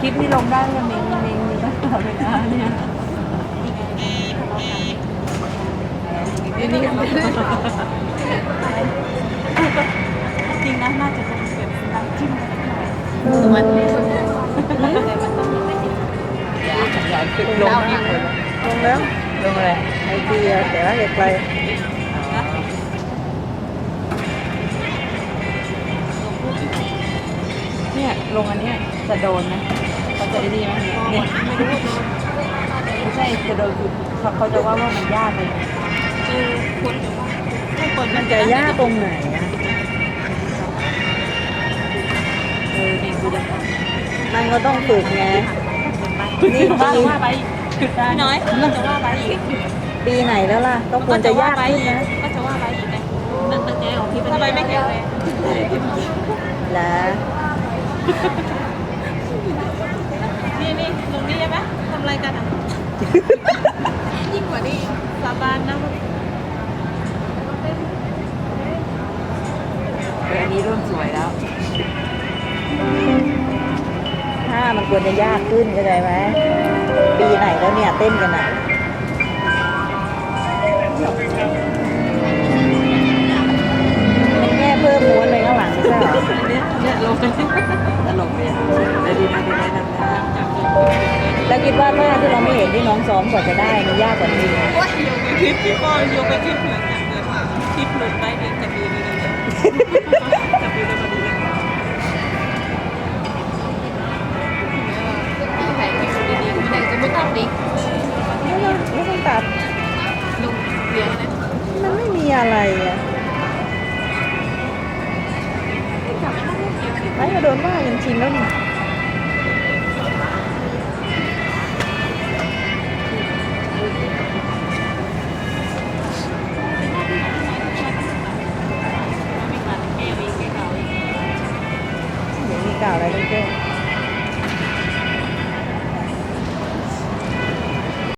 คลิปนี้ลงได้วันนี้วันนี้มีตั้งแต่เวลาเนี่ยนี่นี่จริงนะน่าจะเป็นแบบน้ำจิ้มอะไรหน่อยมันแต่มันต้องไม่ติดลงนี่ลงแล้วลงอะไรไอเดียแต่ว่าเด็กไปเนี่ยลงอันเนี้ย จะโดนไหมเขาจะไอ้นี่ไหมเนี่ยไม่ใช่จะโดนคือเขาเขาจะว่าว่ามันยากเลยเออควรจะว่าไม่ควรมันจะยากตรงไหนอะเออดีกูจะมันก็ต้องฝึกไงนี่ว่าว่าไปพี่น้อยมันจะว่าไปอีกปีไหนแล้วล่ะก็ควรจะยากขึ้นนะก็จะว่าไปอีกไงนั่นตั้งใจของพี่ทำไมไม่แข็งแรงแล้ว นี่นี่ตรงนี้ใช่ไหมทำอะไรกันอะ ยิ่งกว่านี้สาบานนะอันนี้รุ่นสวยแล้ว ถ้ามันควรจะยากขึ้นเข้าใจไหมปีไหนแล้วเนี่ยเต้นกันอะมันแค่เพิ่มม้วนไปข้างหลังไม่ใช่เหรอเนี่ยเนี่ยลงไปตลกเลยแต่ดีนะดีนะทำได้แล้วคิดว่าท่าที่เรา ไม่เห็นที่น้องซ้อมกว่าจะได้มันยากกว่านี้ไหมโอ้ยโยไปคลิปพี่ปอยโยไปคลิปเหมือนกันเลยคลิปหลุดไปเองจับดีดีเลยจับดีเลยมาดีเลยถ่ายคลิปดีๆแต่จะไม่ต้องดิไม่ต้องไม่ต้องตัดลงเรียนนะมันไม่มีอะไรอะไม่ก็โดนว่ายังชินแล้วนี่ เดี๋ยวมี